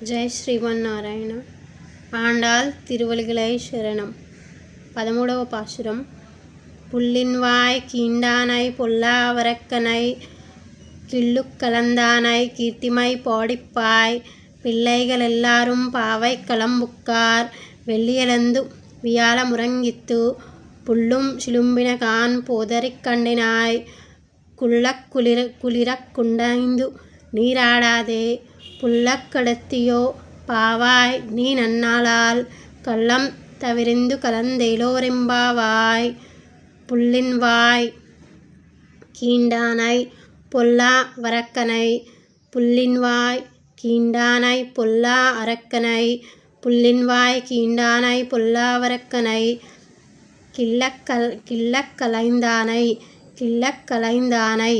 ஜெய் ஸ்ரீமன் நாராயண ஆண்டாள் திருவள்ளுகளை சரணம் பதிமூடவ பாசுரம் புல்லின்வாய் கீண்டானாய் பொல்லாவரக்கனாய் கிள்ளுக் கலந்தானாய் கீர்த்திமை பாடிப்பாய் பிள்ளைகள் எல்லாரும் பாவை களம்புக்கார் வெள்ளியலந்து வியாழ முறங்கித்து புல்லும் சிலும்பின கான் போதறிக் கண்டினாய் குள்ளக் குளிர குளிரக் குண்டைந்து நீராடாதே புல்லக்கடத்தியோ பாவாய் நீ நன்னாளால் கள்ளம் தவிரிந்து கலந்தேலோரெம்பாவாய் புல்லின்வாய் கீண்டானை பொல்லா வரக்கனை. புல்லின்வாய் கீண்டானை பொல்லா அரக்கனை. புல்லின்வாய் கீண்டானாய் பொல்லாவரக்கனை கிள்ளக்கல் கிள்ளக்கலைந்தானை கிள்ளக்கலைந்தானை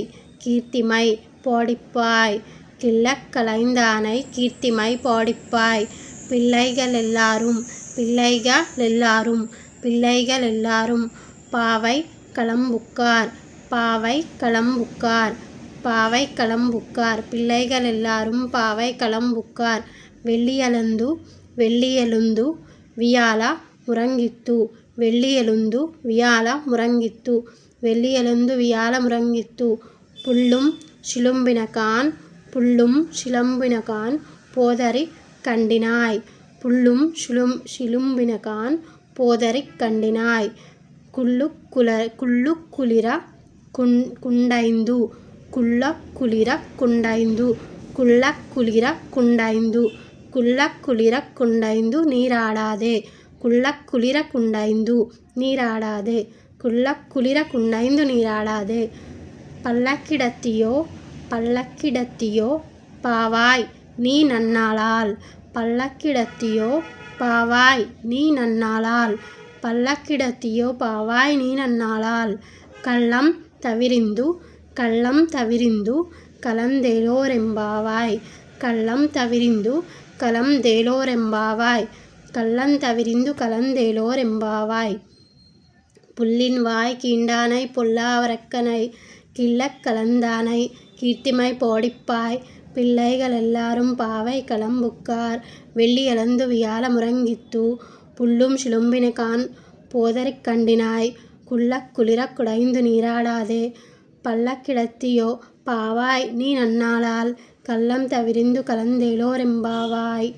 கீர்த்திமை போடிப்பாய். கிள்ளக் கலைந்தானை கீர்த்திமை பாடிப்பாய். பிள்ளைகளெல்லாரும் பிள்ளைகளெல்லாரும் பிள்ளைகளெல்லாரும் பாவை களம்புக்கார் பாவை களம்புக்கார் பாவை களம்புக்கார் பிள்ளைகளெல்லாரும் பாவை களம்புக்கார். வெள்ளியலந்து வெள்ளியெலுந்து வியால முರಂಗಿತ್ತು வெள்ளியெலுந்து வியால முರಂಗಿತ್ತು வெள்ளியெலுந்து வியால முರಂಗಿತ್ತು புல்லும் சிலும்பினகான் புல்லும் சிலம்பினகான் போதரிக் கண்டினாய். புல்லும் சிலும் சிலும்பினகான் போதரிக் கண்டினாய். குள்ளுக் குல குள்ளுக் குளிர குண் குண்டைந்து. குள்ள குளிர குண்டைந்து. குள்ள குளிர குண்டைந்து. குள்ள குளிர குண்டைந்து நீராடாதே. குள்ள குளிர குண்டைந்து நீராடாதே. குள்ள குளிர குண்டைந்து நீராடாதே. பல்லக்கிடத்தியோ பல்லக்கிடத்தியோ? பாவாய் நீ நன்னாளால். பல்லக்கிடத்தியோ? பாவாய் நீ நன்னாளால். பல்லக்கிடத்தியோ? பாவாய் நீ நன்னாளால். கள்ளம் தவிரிந்து கள்ளம் தவிரிந்து கலந்தேலோரெம்பாவாய். கள்ளம் தவிரிந்து கலந்தேலோரெம்பாவாய். கள்ளம் தவிரிந்து கலந்தேலோரெம்பாவாய். புல்லின் வாய் கீண்டானை பொல்லாவரக்கனை. கிள்ளக் கலந்தானை கீர்த்திமை பாடிப்பாய். பிள்ளைகள் எல்லாரும் பாவை களம்புக்கார். வெள்ளியலந்து வியாழ முறங்கித்து புல்லும் சிலும்பினகான் போதரிக் கண்டினாய். குள்ளக் குளிரக் குடைந்து நீராடாதே. பள்ளக்கிடத்தியோ பாவாய் நீ நன்னாளால். கள்ளம் தவிரிந்து கலந்தேலோரெம்பாவாய்